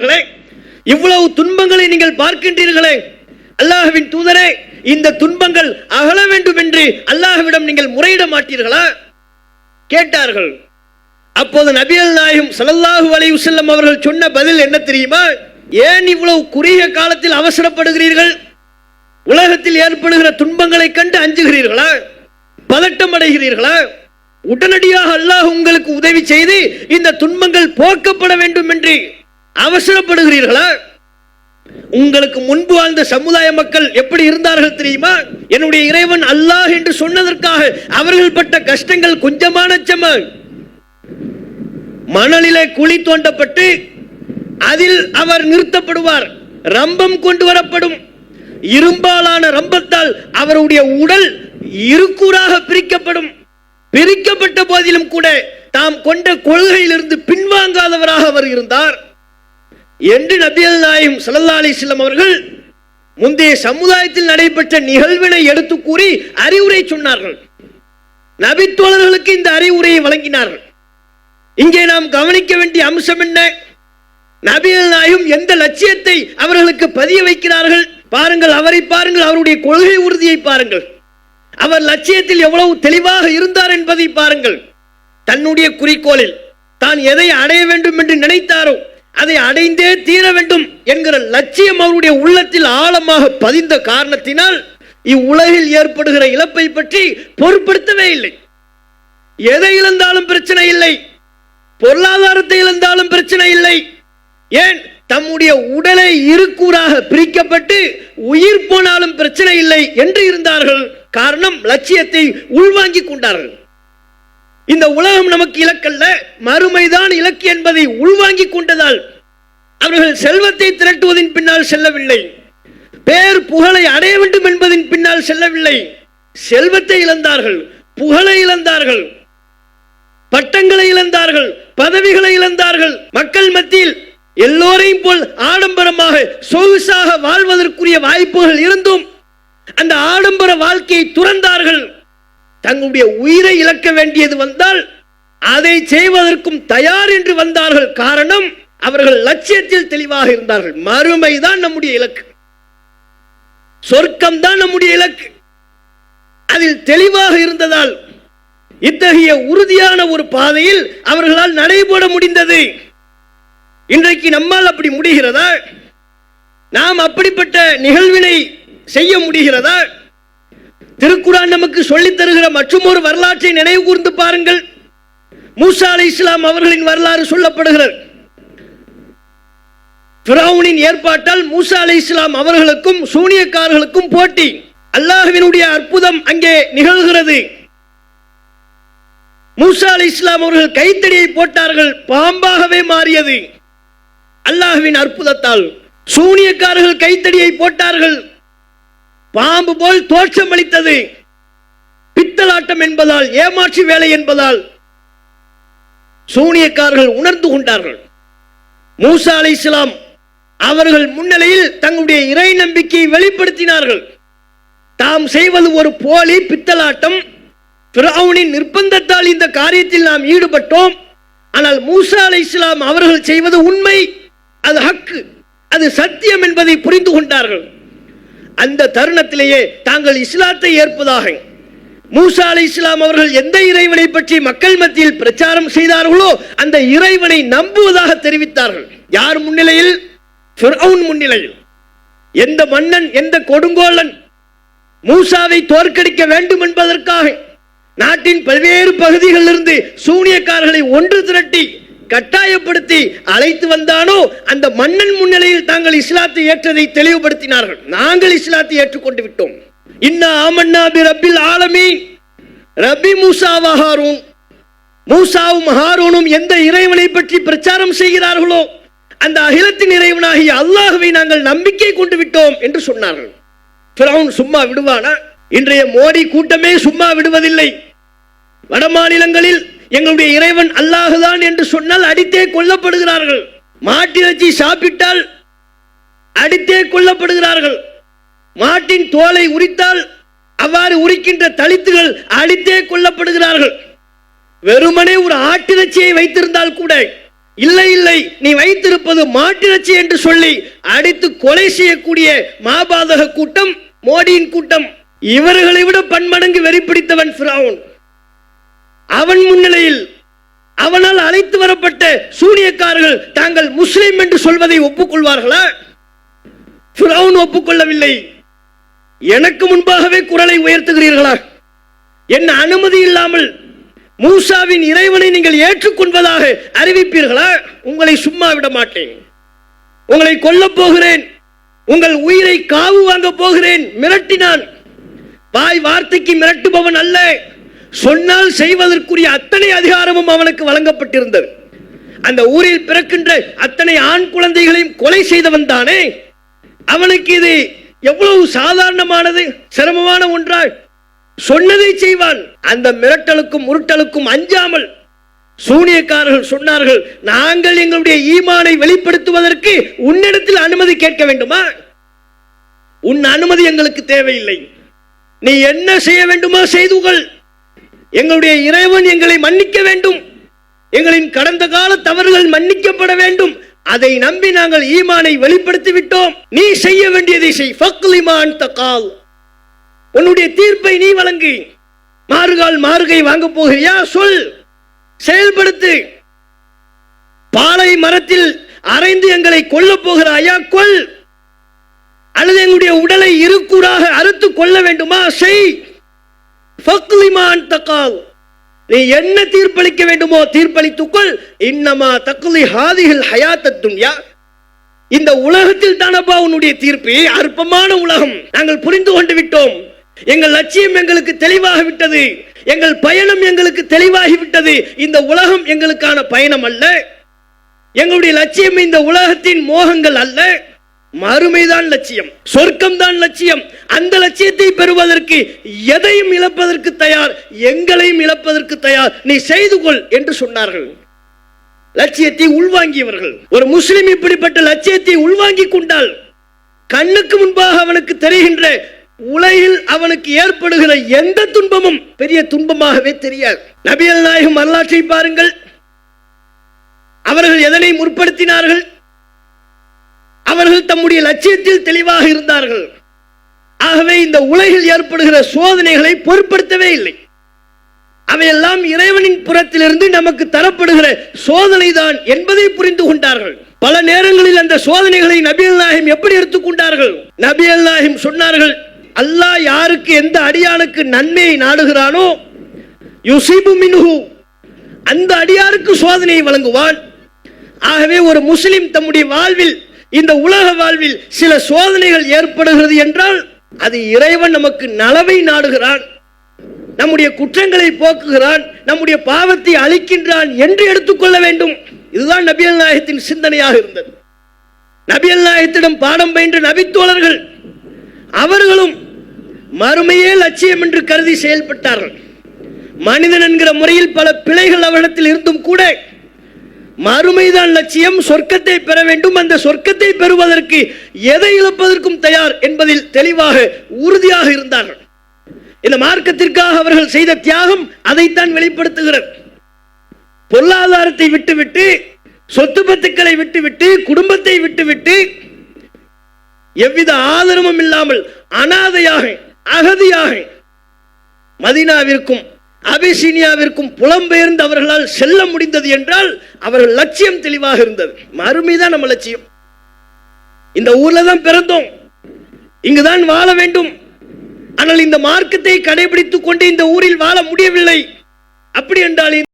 சகோதரர்களே, இவ்வளவு துன்பங்களை நீங்கள் பார்க்கின்றீர்களே? அல்லாஹுவின் தூதரே இந்த துன்பங்கள் அகல வேண்டும் என்று அல்லாஹுவிடம் நீங்கள் முறையிட மாட்டீர்களா? கேட்டார்கள். அப்போது நபியல் நாயும் சலல்லாஹு அலைஹி வஸல்லம் அவர்கள் சொன்ன பதில் என்ன தெரியுமா? ஏன் இவ்வளவு குறுகிய காலத்தில் அவசரப்படுகிறீர்கள்? உலகத்தில் ஏற்படுகிற துன்பங்களை கண்டு அஞ்சுகிறீர்களா? பதட்டம் அடைகிறீர்களா? உடனடியாக அல்லாஹ் உங்களுக்கு உதவி செய்து இந்த துன்பங்கள் போக்கப்பட வேண்டும் என்று அவசரப்படுகிறீர்களா? உங்களுக்கு முன்பு வாழ்ந்த சமுதாய மக்கள் எப்படி இருந்தார்கள் தெரியுமா? என்னுடைய இறைவன் அல்லாஹ் என்று சொன்னதற்காக அவர்கள் பட்ட கஷ்டங்கள் கொஞ்சமான செம்ம. மணலிலே குழி தோண்டப்பட்டு அதில் அவர் நிறுத்தப்படுவார் ரம்பம் கொண்டு வரப்படும். இரும்பாலான ரம்பத்தால் அவருடைய உடல் இருக்கூறாக பிரிக்கப்படும். பிரிக்கப்பட்ட போதிலும் கூட தாம் கொண்ட கொள்கையிலிருந்து பின்வாங்காதவராக அவர் இருந்தார். என்று நபியல் நாயும் ஸல்லல்லாஹு அலைஹி அவர்கள் முந்தைய சமுதாயத்தில் நடைபெற்ற நிகழ்வினை எடுத்து கூறி அறிவுரை சொன்னார்கள். நபித்தோழர்களுக்கு இந்த அறிவுரையை வழங்கினார்கள். இங்கே நாம் கவனிக்க வேண்டிய அம்சம் என்ன? நபியல் நாயும் எந்த லட்சியத்தை அவர்களுக்கு பதிய வைக்கிறார்கள்? பாருங்கள் அவரை பாருங்கள் அவருடைய கொள்கை உறுதியை பாருங்கள். அவர் லட்சியத்தில் எவ்வளவு தெளிவாக இருந்தார் என்பதை பாருங்கள். தன்னுடைய குறிக்கோளில் தான் எதை அடைய வேண்டும் என்று நினைத்தாரோ அதை அடைந்தே தீர வேண்டும் என்கிற லட்சியம் அவருடைய உள்ளத்தில் ஆழமாக பதிந்த காரணத்தினால் இவ்வுலகில் ஏற்படுகிற இழப்பை பற்றி பொருட்படுத்தவே இல்லை. எதை இழந்தாலும் பிரச்சனை இல்லை. பொருளாதாரத்தை இழந்தாலும் பிரச்சனை இல்லை. ஏன்? தம்முடைய உடலை இருக்கூறாக பிரிக்கப்பட்டு உயிர் போனாலும் பிரச்சனை இல்லை என்று இருந்தார்கள். காரணம் லட்சியத்தை உள்வாங்கிக் கொண்டார்கள். இந்த உலகம் நமக்கு இலக்கல்ல. மறுமைதான் இலக்கு என்பதை உள்வாங்கிக் கொண்டதால் அவர்கள் செல்வத்தை திரட்டுவதின் பின்னால் செல்லவில்லை. பேர் புகழை அடைய வேண்டும் என்பதின் பின்னால் செல்லவில்லை. செல்வத்தை இழந்தார்கள் புகழை இழந்தார்கள் பட்டங்களை இழந்தார்கள் பதவிகளை இழந்தார்கள். மக்கள் மத்தியில் எல்லோரையும் போல் ஆடம்பரமாக சொகுசாக வாழ்வதற்குரிய வாய்ப்புகள் இருந்தும் அந்த ஆடம்பர வாழ்க்கையை துறந்தார்கள். தங்களுடைய உயிரை இழக்க வேண்டியது வந்தால் அதை செய்வதற்கும் தயார் என்று வந்தார்கள். காரணம் அவர்கள் லட்சியத்தில் தெளிவாக இருந்தார்கள். மறுமைதான் நம்முடைய இலக்கு. சொர்க்கம் தான் நம்முடைய இலக்கு. அதில் தெளிவாக இருந்ததால் இத்தகைய உறுதியான ஒரு பாதையில் அவர்களால் நடைபோட முடிந்தது. இன்றைக்கு நம்மால் அப்படி முடிகிறதா? நாம் அப்படிப்பட்ட நிகழ்வினை செய்ய முடிகிறதா? திருக்குறான் நமக்கு சொல்லித் தருகிற மற்றும் ஒரு வரலாற்றை நினைவு கூர்ந்து பாருங்கள். மூசா அலி இஸ்லாம் அவர்களின் வரலாறு சொல்லப்படுகிறது. ஃபிரௌனின் ஏற்பாட்டால் மூசா அலி இஸ்லாம் அவர்களுக்கும் சூனியக்காரர்களுக்கும் போட்டி. அல்லாஹுவினுடைய அற்புதம் அங்கே நிகழ்கிறது. மூசா அலி இஸ்லாம் அவர்கள் கைத்தடியை போட்டார்கள் பாம்பாகவே மாறியது. அல்லாஹுவின் அற்புதத்தால் சூனியக்காரர்கள் கைத்தடியை போட்டார்கள் பாம்பு போல் தோற்றம் அளித்தது. பித்தலாட்டம் என்பதால் ஏமாற்று வேலை என்பதால் சூனியக்காரர்கள் உணர்ந்து கொண்டார்கள். மூசா அலை இஸ்லாம் அவர்கள் முன்னிலையில் தங்களுடைய இறை நம்பிக்கையை வெளிப்படுத்தினார்கள். தாம் செய்வது ஒரு போலி பித்தலாட்டம். ஃபிரௌனின் நிர்பந்தத்தால் இந்த காரியத்தில் நாம் ஈடுபட்டோம். ஆனால் மூசா அலை இஸ்லாம் அவர்கள் செய்வது உண்மை. அது ஹக்கு. அது சத்தியம் என்பதை புரிந்து கொண்டார்கள். அந்த தருணத்திலேயே தாங்கள் இஸ்லாத்தை ஏற்பதாக மூசா அலை இஸ்லாம் அவர்கள் எந்த இறைவனை பற்றி மக்கள் மத்தியில் பிரச்சாரம் செய்தார்களோ அந்த இறைவனை நம்புவதாக தெரிவித்தார்கள். யார் முன்னிலையில்? முன்னிலையில். எந்த மன்னன் எந்த கொடுங்கோலன் மூசாவை தோற்கடிக்க வேண்டும் என்பதற்காக நாட்டின் பல்வேறு பகுதிகளிலிருந்து சூனியக்காரர்களை ஒன்று திரட்டி கட்டாயப்படுத்தி அழைத்து வந்தானோ அந்த மன்னன் முன்னிலையில் தாங்கள் இஸ்லாத்தை ஏற்றதை தெளிவுபடுத்தினார்கள். நாங்கள் இஸ்லாத்தை ஏற்றுக்கொண்டு விட்டோம். இன்னா ஆமன்னா பி ரப்பில் ஆலமீன். ரபி மூசா ஹாரூன் மூசாவும் ஹாரூனும் எந்த இறைவனை பற்றி பிரச்சாரம் செய்கிறார்களோ அந்த அகிலத்தின் இறைவனாகிய அல்லாஹுவை நாங்கள் நம்பிக்கை கொண்டு விட்டோம் என்று சொன்னார்கள். பிரவுன் சும்மா விடுவானா? இன்றைய மோடி கூட்டமே சும்மா விடுவதில்லை. வட மாநிலங்களில் எங்களுடைய இறைவன் அல்லாஹுதான் என்று சொன்னால் அடித்தே கொல்லப்படுகிறார்கள். மாட்டிறைச்சி சாப்பிட்டால் அடித்தே கொல்லப்படுகிறார்கள். மாட்டின் தோலை உரித்தால் அவ்வாறு உரிக்கின்ற தலித்துகள் அடித்தே கொல்லப்படுகிறார்கள். வெறுமனே ஒரு ஆட்டிறைச்சியை வைத்திருந்தால் கூட இல்லை இல்லை நீ வைத்திருப்பது மாட்டிறைச்சி என்று சொல்லி அடித்து கொலை செய்யக்கூடிய மாபாதக கூட்டம் மோடியின் கூட்டம். இவர்களை விட பன்மடங்கு வெறி பிடித்தவன் அவன் முன்னிலையில் அவனால் அழைத்து வரப்பட்ட சூனியக்காரர்கள் தாங்கள் முஸ்லிம் என்று சொல்வதை ஒப்புக்கொள்வார்களா? ஃபிரௌன் ஒப்புக்கொள்ளவில்லை. எனக்கு முன்பாகவே குரலை உயர்த்துகிறீர்களா? என் அனுமதி இல்லாமல் மூசாவின் இறைவனை நீங்கள் ஏற்றுக்கொள்வதாக அறிவிப்பீர்களா? உங்களை சும்மா விட மாட்டேன். உங்களை கொல்ல போகிறேன். உங்கள் உயிரை காவு வாங்க போகிறேன். மிரட்டினான். வாய் வார்த்தைக்கு மிரட்டுபவன் அல்ல. சொன்னால் செய்வதற்குரிய அத்தனை அதிகாரமும் அவனுக்கு வழங்கப்பட்டிருந்தது. அந்த ஊரில் பிறக்கின்ற அத்தனை ஆண் குழந்தைகளையும் கொலை செய்தவன் தானே? அவனுக்கு இது எவ்வளவு சாதாரணமானது சிரமமான ஒன்றாய். சொன்னதை செய்வான். அந்த மிரட்டலுக்கும் உருட்டலுக்கும் அஞ்சாமல் சூனியக்காரர்கள் சொன்னார்கள் நாங்கள் எங்களுடைய ஈமானை வெளிப்படுத்துவதற்கு உன்னிடத்தில் அனுமதி கேட்க வேண்டுமா? உன் அனுமதி எங்களுக்கு தேவையில்லை. நீ என்ன செய்ய வேண்டுமோ செய்துகள் எங்களுடைய இறைவன் எங்களை மன்னிக்க வேண்டும். எங்களின் கடந்த கால தவறுகள் மன்னிக்கப்பட வேண்டும். அதை நம்பி நாங்கள் ஈமானை வெளிப்படுத்தி விட்டோம் நீ செய்ய வேண்டியதை செய். ஃபக்லிமான் தகால் உன்னுடைய தீர்ப்பை நீ வழங்கு. மாறுகால் மாறுகை வாங்க போகிறியா? சொல். செயல்படுத்து. பாலை மரத்தில் அரைந்து எங்களை கொல்லப் போகிறாயா? கொல். அல்லது எங்களுடைய உடலை இருக்கூறாக அறுத்து கொள்ள வேண்டுமா? செய். ஃபக்லிமான் தக்கால் நீ என்ன தீர்ப்பளிக்க வேண்டுமோ தீர்ப்பளித்துக்கொள். இன்னமா தக்குலி ஹாதிகள் ஹயாத்த துன்யா. இந்த உலகத்தில் தானப்பா உன்னுடைய தீர்ப்பு? அற்பமான உலகம். நாங்கள் புரிந்து கொண்டு விட்டோம். எங்கள் லட்சியம் எங்களுக்கு தெளிவாக விட்டது. எங்கள் பயணம் எங்களுக்கு தெளிவாகி விட்டது. இந்த உலகம் எங்களுக்கான பயணம் அல்ல. எங்களுடைய லட்சியம் இந்த உலகத்தின் மோகங்கள் அல்ல. மறுமைதான் லட்சியம் சொர்க்கம் தான் லட்சியம். அந்த லட்சியத்தை பெறுவதற்கு எதையும் இழப்பதற்கு தயார் எங்களையும் இழப்பதற்கு தயார். நீ செய்து கொள் என்று சொன்னார்கள். லட்சியத்தை உள்வாங்கியவர்கள். ஒரு முஸ்லிம் இப்படிப்பட்ட லட்சியத்தை உள்வாங்கி கொண்டால் கண்ணுக்கு முன்பாக அவனுக்கு தெரிகின்ற உலகில் அவனுக்கு ஏற்படுகிற எந்த துன்பமும் பெரிய துன்பமாகவே தெரியாது. நபியல் நாயகம் வரலாற்றை பாருங்கள். அவர்கள் எதனை முற்படுத்தினார்கள்? தம்முடைய லட்சியத்தில் தெளிவாக இருந்தார்கள். ஆகவே இந்த உலகில் ஏற்படுகிற சோதனைகளை பொருட்படுத்தவே இல்லை. அவையெல்லாம் இறைவனின் புறத்திலிருந்து நமக்கு தரப்படுகிற சோதனை தான் என்பதை புரிந்து கொண்டார்கள். பல நேரங்களில் அந்த சோதனைகளை நபியல் நாயகம் எப்படி எடுத்துக்கொண்டார்கள் நபியல் நாயகம் சொன்னார்கள் அல்லாஹ் யாருக்கு எந்த அடியானுக்கு நன்மையை நாடுகிறானோ யுசிபு மின்ஹு அந்த அடியாருக்கு சோதனையை வழங்குவான். ஆகவே ஒரு முஸ்லிம் தம்முடைய வாழ்வில் இந்த உலக வாழ்வில் சில சோதனைகள் ஏற்படுகிறது என்றால் அது இறைவன் நமக்கு நலவை நாடுகிறான் நம்முடைய குற்றங்களை போக்குகிறான் நம்முடைய பாவத்தை அழிக்கின்றான் என்று எடுத்துக்கொள்ள வேண்டும். இதுதான் நபியல் நாயகத்தின் சிந்தனையாக இருந்தது. நபியல் நாயகத்திடம் பாடம் பயின்ற நபித்தோழர்கள் அவர்களும் மறுமையே லட்சியம் என்று கருதி செயல்பட்டார்கள். மனிதன் என்கிற முறையில் பல பிழைகள் அவரிடத்தில் இருந்தும் கூட மறுமைதான் லட்சியம் சொர்க்கத்தை பெற வேண்டும். அந்த சொர்க்கத்தை பெறுவதற்கு எதை இழப்பதற்கும் தயார் என்பதில் தெளிவாக உறுதியாக இருந்தார்கள். இந்த மார்க்கத்திற்காக அவர்கள் செய்த தியாகம் அதைத்தான் வெளிப்படுத்துகிறது. பொருளாதாரத்தை விட்டுவிட்டு சொத்து பத்துக்களை விட்டுவிட்டு குடும்பத்தை விட்டுவிட்டு எவ்வித ஆதரவும் இல்லாமல் அனாதையாக அகதியாக மதினாவிற்கும் அபிசீனியாவிற்கும் புலம்பெயர்ந்து அவர்களால் செல்ல முடிந்தது என்றால் அவர்கள் லட்சியம் தெளிவாக இருந்தது. மறுமைதான் நம்ம லட்சியம். இந்த ஊர்ல தான் பிறந்தோம். இங்குதான் வாழ வேண்டும். ஆனால் இந்த மார்க்கத்தை கடைபிடித்துக் கொண்டு இந்த ஊரில் வாழ முடியவில்லை. அப்படி என்றால்